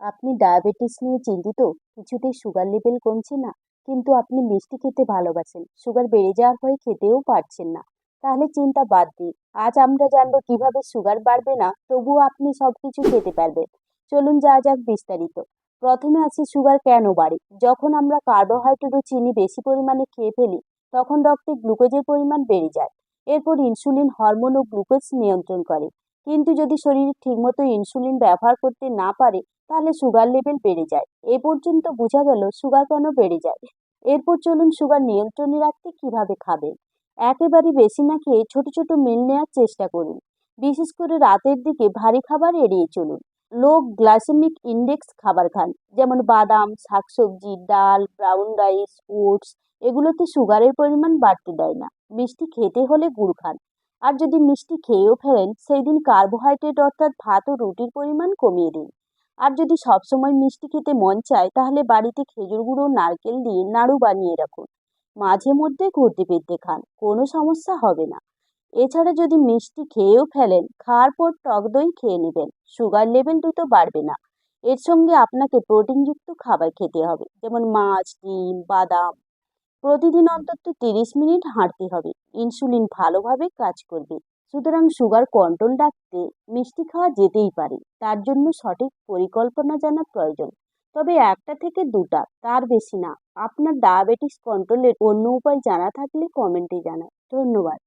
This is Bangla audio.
আপনি ডায়াবেটিস নিয়ে চিন্তিত? কিছুতেই সুগার লেভেল কমছে না। কিন্তু আপনি মিষ্টি খেতে ভালোবাসেন। সুগার বেড়ে যাওয়ার ভয়ে খেতেও পারছেন না। তাহলে চিন্তা বাদ দিন। আজ আমরা জানব কীভাবে সুগার বাড়বে না, তবুও আপনি সব কিছু খেতে পারবেন। চলুন যা যাক বিস্তারিত। প্রথমে আসি সুগার কেন বাড়ে? যখন আমরা কার্বোহাইড্রেট ও চিনি বেশি পরিমাণে খেয়ে ফেলি, তখন রক্তে গ্লুকোজের পরিমাণ বেড়ে যায়। এরপর ইনসুলিন হরমোন ও গ্লুকোজ নিয়ন্ত্রণ করে। কিন্তু যদি শরীর ঠিকমতো ইনসুলিন ব্যবহার করতে না পারে, তাহলে সুগার লেভেল বেড়ে যায়। এ পর্যন্ত বোঝা গেল সুগার কেন বেড়ে যায়। এরপর চলুন সুগার নিয়ন্ত্রণে রাখতে কীভাবে খাবেন। একেবারে বেশি না খেয়ে ছোট ছোট মিল নেওয়ার চেষ্টা করুন। বিশেষ করে রাতের দিকে ভারী খাবার এড়িয়ে চলুন। লো গ্লাসেমিক ইন্ডেক্স খাবার খান, যেমন বাদাম, শাকসবজি, ডাল ব্রাউন রাইস ওটস এগুলোতে সুগারের পরিমাণ বাড়তে দেয় না। মিষ্টি খেতে হলে গুড় খান। আর যদি মিষ্টি খেয়েও ফেলেন সেই দিন কার্বোহাইড্রেট অর্থাৎ ভাত ও রুটির পরিমাণ কমিয়ে দিন। আর যদি সবসময় মিষ্টি খেতে মন চায়, তাহলে বাড়িতে খেজুর গুঁড়ো, নারকেল দিয়ে নাড়ু বানিয়ে রাখুন। মাঝে মধ্যে ঘুরতে ফিরতে খান, কোনো সমস্যা হবে না। এছাড়া যদি মিষ্টি খেয়েও ফেলেন, খাওয়ার পর টক দই খেয়ে নেবেন। সুগার লেভেল দ্রুত বাড়বে না। এর সঙ্গে আপনাকে প্রোটিনযুক্ত খাবার খেতে হবে, যেমন মাছ, ডিম, বাদাম। প্রতিদিন অন্তত তিরিশ মিনিট হাঁটতে হবে। ইনসুলিন ভালোভাবে কাজ করবে। সুতরাং সুগার কন্ট্রোল রাখতে মিষ্টি খাওয়া যেতেই পারে। তার জন্য সঠিক পরিকল্পনা জানা প্রয়োজন। তবে একটা থেকে দুটা, তার বেশি না। আপনার ডায়াবেটিস কন্ট্রোলের অন্য উপায় জানা থাকলে কমেন্টে জানায় ধন্যবাদ।